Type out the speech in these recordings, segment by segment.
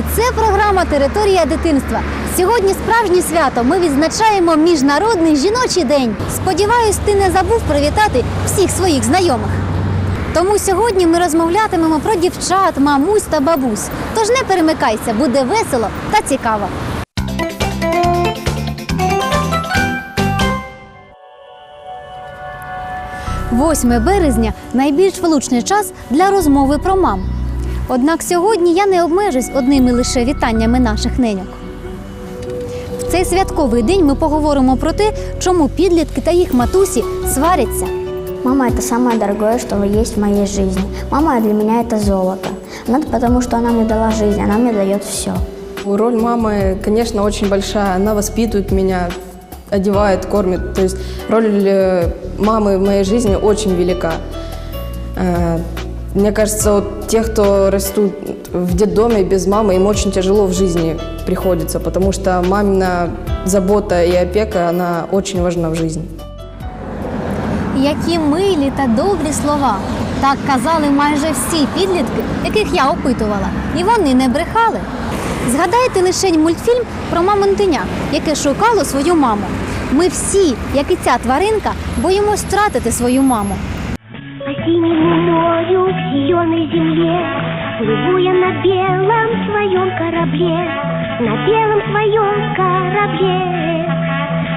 Друзі! Це програма Територія дитинства. Сьогодні справжнє свято. Ми відзначаємо Міжнародний жіночий день. Сподіваюсь, ти не забув привітати всіх своїх знайомих. Тому сьогодні ми розмовлятимемо про дівчат, мамусь та бабусь. Тож не перемикайся, буде весело та цікаво. – 8 березня найбільш влучний час для розмови про мам. Однак сьогодні я не обмежусь одними лише вітаннями наших неньок. В цей святковий день ми поговоримо про те, чому підлітки та їх матусі сваряться. Мама – это самое дорогое, что есть в моей жизни. Мама для меня – это золото. Она потому, что она мне дала жизнь, она мне дает все. Роль мамы, конечно, очень большая. Она воспитывает меня, одевает, кормит. То есть роль э, мамы в моей жизни очень велика. Мне кажется, вот те, кто растут в детдоме без мамы, им очень тяжело в жизни приходится, потому что мамина забота и опека, она очень важна в жизни. Які милі та добрі слова. Так казали майже всі підлітки, яких я опитувала. І вони не брехали. Згадайте лише мультфільм про мамонтеня, яке шукало свою маму. Ми всі, як і ця тваринка, боїмось втратити свою маму. Синему морю, зеленой земле Плыву я на белом своем корабле На белом своем корабле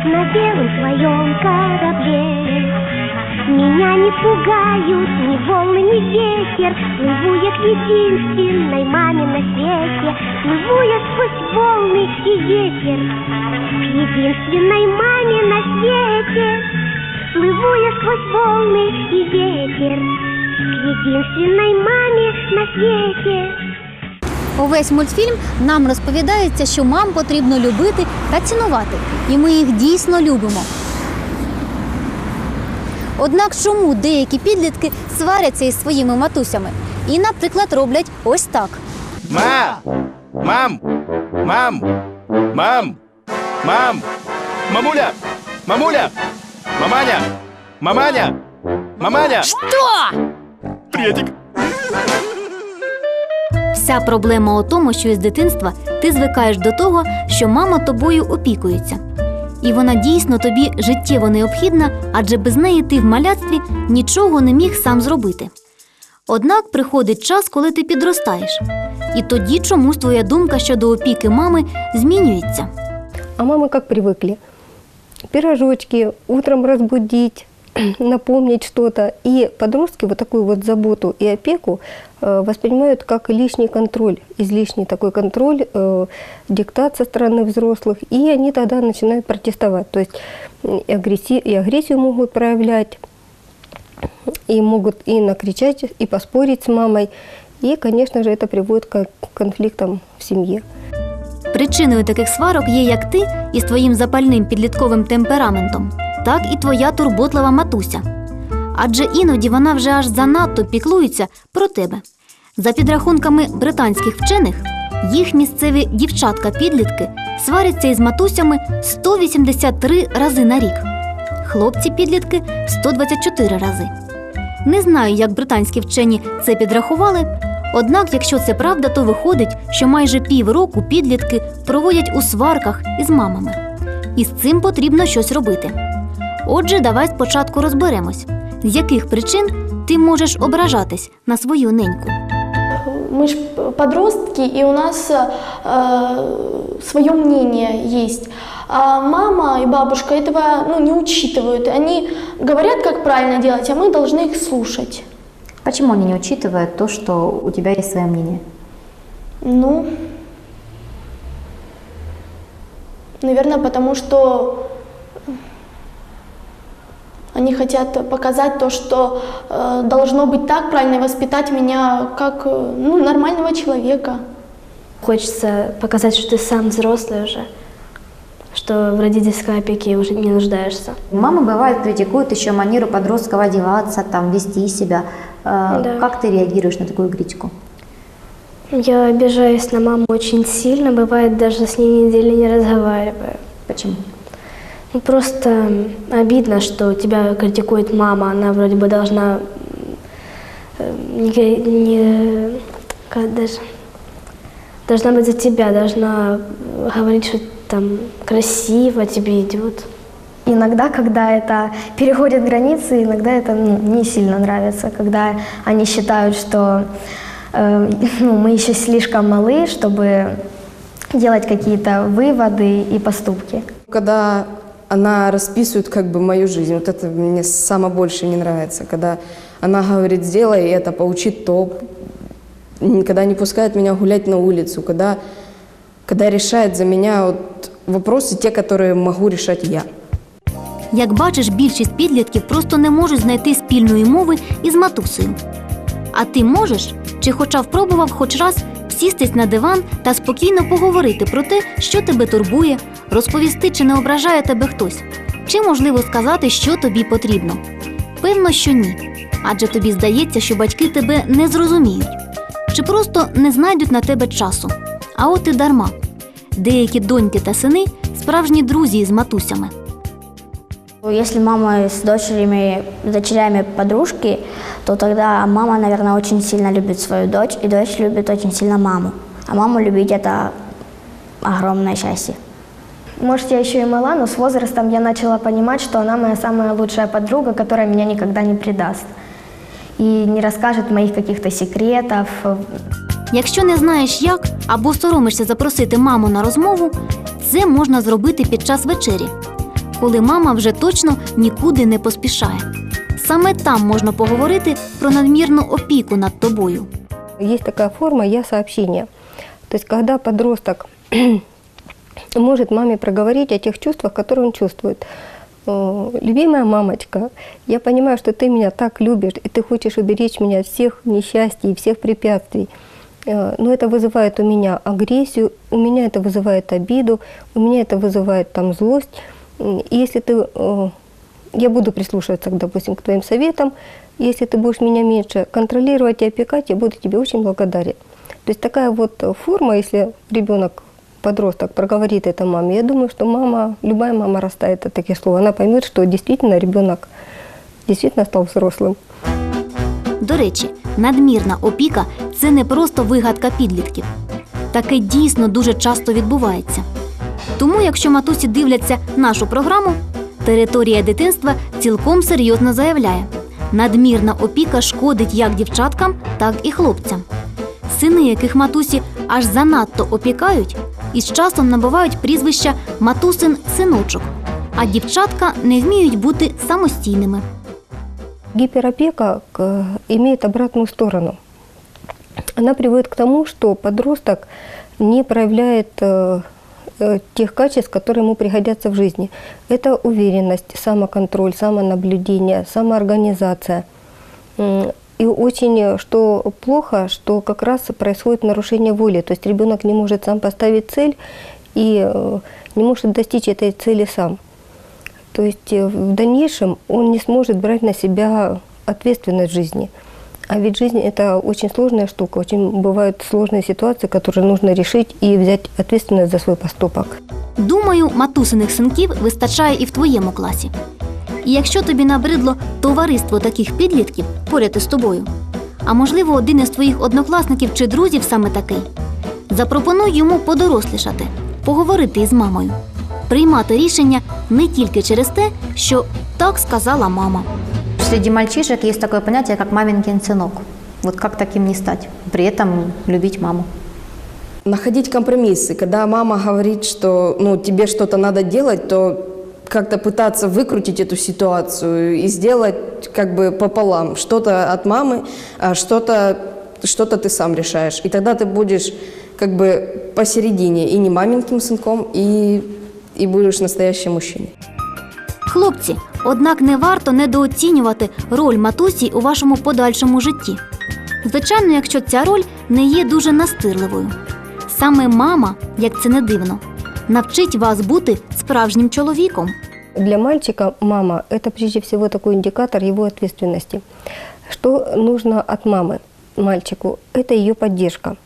На белом своем корабле. Меня не пугают ни волны, ни ветер Плыву я к единственной маме на свете Плыву я сквозь волны и ветер К единственной маме на свете Плыву я сквозь волны и ветер К единственной маме на свете Увесь мультфільм нам розповідається, що мам потрібно любити та цінувати, і ми їх дійсно любимо. Однак чому деякі підлітки сваряться із своїми матусями і, наприклад, роблять ось так. Мам! Мам! Мам! Мам! Мам! Мамуля! Мамуля! Маманя! Маманя! Маманя! Что? Приветик! Вся проблема у тому, що із дитинства ти звикаєш до того, що мама тобою опікується. І вона дійсно тобі життєво необхідна, адже без неї ти в малятстві нічого не міг сам зробити. Однак приходить час, коли ти підростаєш, і тоді чомусь твоя думка щодо опіки мами змінюється. А мамы как привыкли? Пирожочки, утром разбудить, напомнить что-то. И подростки вот такую вот заботу и опеку э, воспринимают как лишний контроль, излишний такой контроль, э, диктат со стороны взрослых. И они тогда начинают протестовать. То есть и, агресси- и агрессию могут проявлять, и могут и накричать, и поспорить с мамой. И, конечно же, это приводит к конфликтам в семье. Причиною таких сварок є як ти із твоїм запальним підлітковим темпераментом, так і твоя турботлива матуся. Адже іноді вона вже аж занадто піклується про тебе. За підрахунками британських вчених, їх місцеві дівчатка-підлітки сваряться із матусями 183 рази на рік. Хлопці-підлітки 124 рази. Не знаю, як британські вчені це підрахували. Однак, якщо це правда, то виходить, що майже півроку підлітки проводять у сварках із мамами. І з цим потрібно щось робити. Отже, давай спочатку розберемось, з яких причин ти можеш ображатись на свою неньку. Мы же подростки, и у нас свое мнение есть. А мама и бабушка этого ну, не учитывают. Они говорят, как правильно делать, а мы должны их слушать. Почему они не учитывают то, что у тебя есть свое мнение? Ну, наверное, потому что они хотят показать то, что э, должно быть так, правильно и воспитать меня как э, ну, нормального человека. Хочется показать, что ты сам взрослый уже, что в родительской опеке уже не нуждаешься. Мамы бывает критикуют еще манеру подростков одеваться, там, вести себя. Э, Да. Как ты реагируешь на такую критику? Я обижаюсь на маму очень сильно, бывает даже с ней недели не разговариваю. Почему? Ну, Просто обидно, что тебя критикует мама, она вроде бы должна э, не, не как даже должна быть за тебя, должна говорить, что там красиво тебе идет. Иногда, когда это переходит границы, иногда это ну, не сильно нравится, когда они считают, что э, ну, мы еще слишком малы, чтобы делать какие-то выводы и поступки. Когда она расписывает как бы мою жизнь, вот это мне самое больше не нравится, когда она говорит, сделай это, поучи то, когда не пускает меня гулять на улицу, когда, когда решает за меня вот вопросы, те, которые могу решать я. Як бачиш, більшість підлітків просто не можуть знайти спільної мови із матусею. А ти можеш чи хоча впробував хоч раз сістись на диван та спокійно поговорити про те, що тебе турбує, розповісти, чи не ображає тебе хтось, чи можливо сказати, що тобі потрібно. Певно, що ні. Адже тобі здається, що батьки тебе не зрозуміють, чи просто не знайдуть на тебе часу. А от і дарма. Деякі доньки та сини справжні друзі із матусями. Если мама с дочерями, дочерями подружки, то тогда мама, наверное, очень сильно любит свою дочь, и дочь любит очень сильно маму. А маму любить – это огромное счастье. Может, я еще и мала, но с возрастом я начала понимать, что она моя самая лучшая подруга, которая меня никогда не предаст. И не расскажет моих каких-то секретов, Якщо не знаєш як або соромишся запросити маму на розмову, це можна зробити під час вечері, коли мама вже точно нікуди не поспішає. Саме там можна поговорити про надмірну опіку над тобою. Есть такая форма «я сообщение». То есть когда подросток может маме проговорить о тех чувствах, которые он чувствует. Э, Любимая мамочка, я понимаю, что ты меня так любишь, и ты хочешь уберечь меня от всех несчастий и всех препятствий. Э, Но это вызывает у меня агрессию, у меня это вызывает обиду, у меня это вызывает там злость. М, И если ты, э, я буду прислушиваться, допустим, к твоим советам, если ты будешь меня меньше контролировать и опекать, я буду тебе очень благодарен. То есть такая вот э, форма, если ребенок, подросток проговорит это маме, я думаю, что мама, любая мама растает от таких слов. Она поймет, что действительно ребенок действительно стал взрослым. До речі, надмірна опіка це не просто вигадка підлітків. Таке дійсно дуже часто відбувається. Тому, якщо матусі дивляться нашу програму, територія дитинства цілком серйозно заявляє: надмірна опіка шкодить як дівчаткам, так і хлопцям. Сини, яких матусі аж занадто опікають, із часом набувають прізвища матусин синочок, а дівчатка не вміють бути самостійними. Гиперопека к- имеет обратную сторону. Она приводит к тому, что подросток не проявляет э, э, тех качеств, которые ему пригодятся в жизни. Это уверенность, самоконтроль, самонаблюдение, самоорганизация. И очень, э, что плохо, что как раз происходит нарушение воли. То есть ребенок не может сам поставить цель и э, не может достичь этой цели сам. То есть э, в дальнейшем он не сможет брать на себя ответственность в жизни. А ведь жизнь – это очень сложная штука, очень бывают сложные ситуации, которые нужно решить и взять ответственность за свой поступок. Думаю, матусиних синків вистачає і в твоєму класі. І якщо тобі набридло товариство таких підлітків поряд із тобою, а можливо, один із твоїх однокласників чи друзів саме такий, запропонуй йому подорослішати, поговорити із мамою, приймати рішення не тільки через те, що так сказала мама. Среди мальчишек есть такое понятие, как маменькин сынок. Вот как таким не стать? При этом любить маму. Находить компромиссы. Когда мама говорит, что ну, тебе что-то надо делать, то как-то пытаться выкрутить эту ситуацию и сделать как бы пополам. Что-то от мамы, а что-то что ты сам решаешь. И тогда ты будешь как бы посередине и не маменьким сынком, и, и будешь настоящим мужчиной. Хлопці, однак не варто недооцінювати роль матусі у вашому подальшому житті. Звичайно, якщо ця роль не є дуже настирливою. Саме мама, як це не дивно, навчить вас бути справжнім чоловіком. Для мальчика мама – это прежде всего такой индикатор его ответственности. Что нужно от мамы мальчику? Это ее поддержка.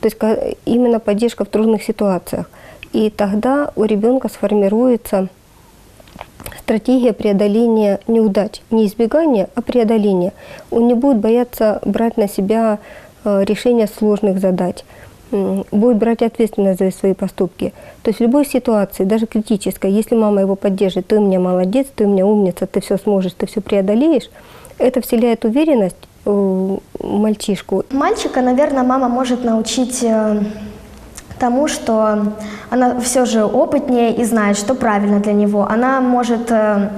То есть ка- именно поддержка в трудных ситуациях. И тогда у ребенка сформируется Стратегия преодоления неудач. Не избегания, а преодоления. Он не будет бояться брать на себя э, решение сложных задач. будет брать ответственность за свои поступки. То есть в любой ситуации, даже критической, если мама его поддержит, ты у меня молодец, ты у меня умница, ты все сможешь, ты все преодолеешь, это вселяет уверенность в мальчишку. Мальчика, наверное, мама может научить э, тому, что она все же опытнее и знает, что правильно для него. Она может... э,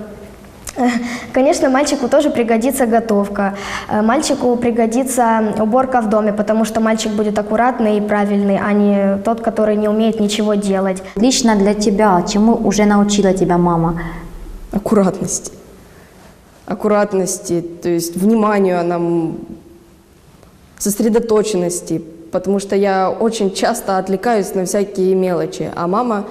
Конечно, мальчику тоже пригодится готовка, э, мальчику пригодится уборка в доме, потому что мальчик будет аккуратный и правильный, а не тот, который не умеет ничего делать. Лично для тебя, чему уже научила тебя мама? Аккуратности. Аккуратности, то есть вниманию она сосредоточенности, потому что я очень часто отвлекаюсь на всякие мелочи, а мама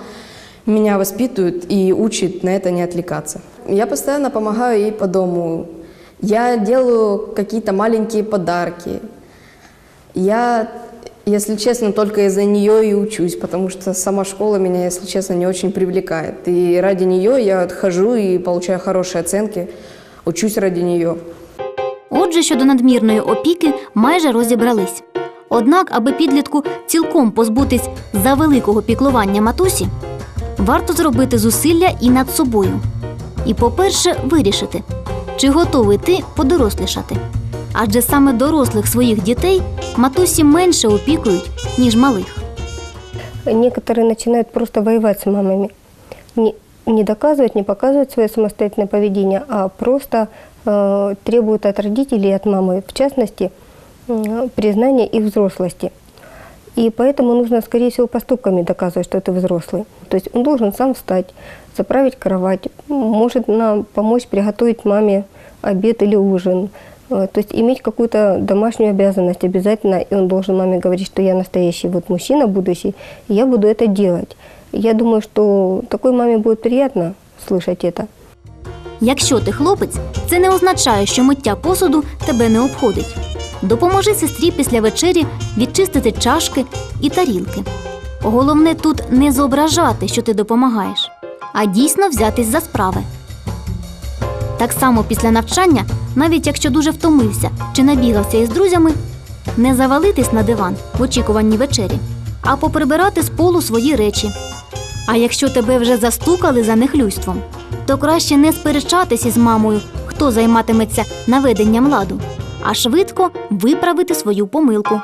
меня воспитывает и учит на это не отвлекаться. Я постоянно помогаю ей по дому. Я делаю какие-то маленькие подарки. Я, если честно, только из-за нее и учусь, потому что сама школа меня, если честно, не очень привлекает. И ради нее я отхожу и получаю хорошие оценки, учусь ради нее. Отже, щодо надмірної опіки майже розібрались. Однак, аби підлітку цілком позбутись завеликого піклування матусі, варто зробити зусилля і над собою. І, по-перше, вирішити, чи готовий ти подорослішати. Адже саме дорослих своїх дітей матусі менше опікують, ніж малих. Некоторые начинают просто воевать с мамами. Не, не доказывать, не показывать свое самостоятельное поведение, а просто э, требуют от родителей и от мамы, в частности, м, признания их взрослости. И поэтому нужно, скорее всего, поступками доказывать, что ты взрослый. То есть он должен сам встать, заправить кровать, может нам помочь приготовить маме обед или ужин. Э, То есть иметь какую-то домашнюю обязанность обязательно, и он должен маме говорить, что я настоящий вот мужчина будущий, и я буду это делать. Я думаю, что такой маме будет приятно слышать это. Якщо ти хлопець, це не означає, що миття посуду тебе не обходить. Допоможи сестрі після вечері відчистити чашки і тарілки. Головне тут не зображати, що ти допомагаєш, а дійсно взятись за справи. Так само після навчання, навіть якщо дуже втомився чи набігався із друзями, не завалитись на диван в очікуванні вечері, а поприбирати з полу свої речі. А якщо тебе вже застукали за нехлюйством, то краще не сперечатись із мамою, хто займатиметься наведенням ладу, а швидко виправити свою помилку.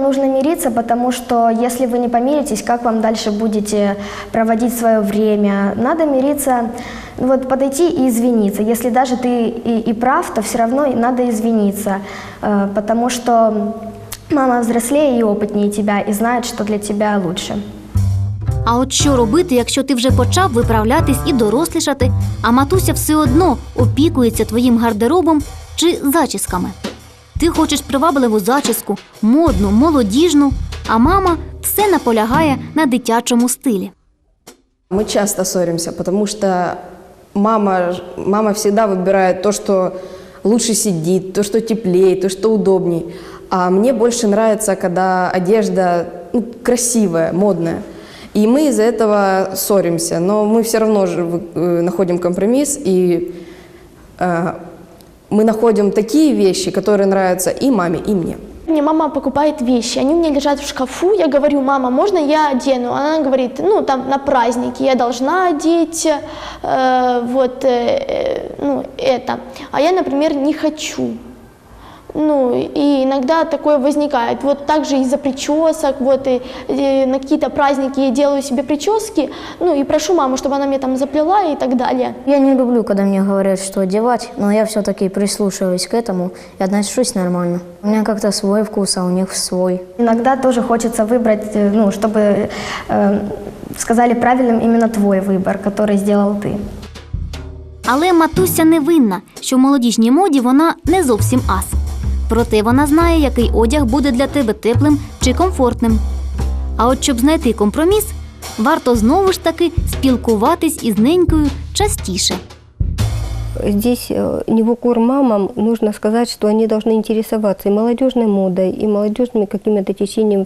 Нужно мириться, потому что если вы не помиритесь, как вам дальше будете проводить свое время? Надо мириться, ну вот подойти и извиниться. Если даже ты и, и прав, то все равно и надо извиниться, э, потому что мама взрослее и опытнее тебя и знает, что для тебя лучше. А от що робити, якщо ти вже почав виправлятись і дорослішати, а матуся все одно опікується твоїм гардеробом чи зачісками? Ти хочеш привабливу зачіску, модну, молодіжну, а мама все наполягає на дитячому стилі. Мы часто ссоримся, потому что мама, ж- мама всегда выбирает то, что лучше сидит, то, что теплее, то, что удобней. А мне больше нравится, когда одежда ну, красивая, модная. И мы из-за этого ссоримся, но мы все равно же э, находим компромисс, и э, мы находим такие вещи, которые нравятся и маме, и мне. Мне мама покупает вещи, они у меня лежат в шкафу, я говорю, мама, можно я одену? Она говорит, ну, там, на праздники я должна одеть, э, вот, э, э, ну, это. А я, например, не хочу. Ну, и иногда такое возникает. Вот также из-за причесок, вот, и, и на какие-то праздники я делаю себе прически, ну, и прошу маму, чтобы она мне там заплела и так далее. Я не люблю, когда мне говорят, что одевать, но я все-таки прислушиваюсь к этому и отношусь нормально. У меня как-то свой вкус, а у них свой. Иногда тоже хочется выбрать, э, ну, чтобы э, сказали правильным именно твой выбор, который сделал ты. Але матуся не винна, що в молодіжній моді вона не зовсім ас. Проте вона знає, який одяг буде для тебе теплим чи комфортним. А от щоб знайти компроміс, варто знову ж таки спілкуватись із ненькою частіше. Здесь э, не в укор мамам нужно сказать, что они должны интересоваться и молодежной модой, и молодежными какими-то течениями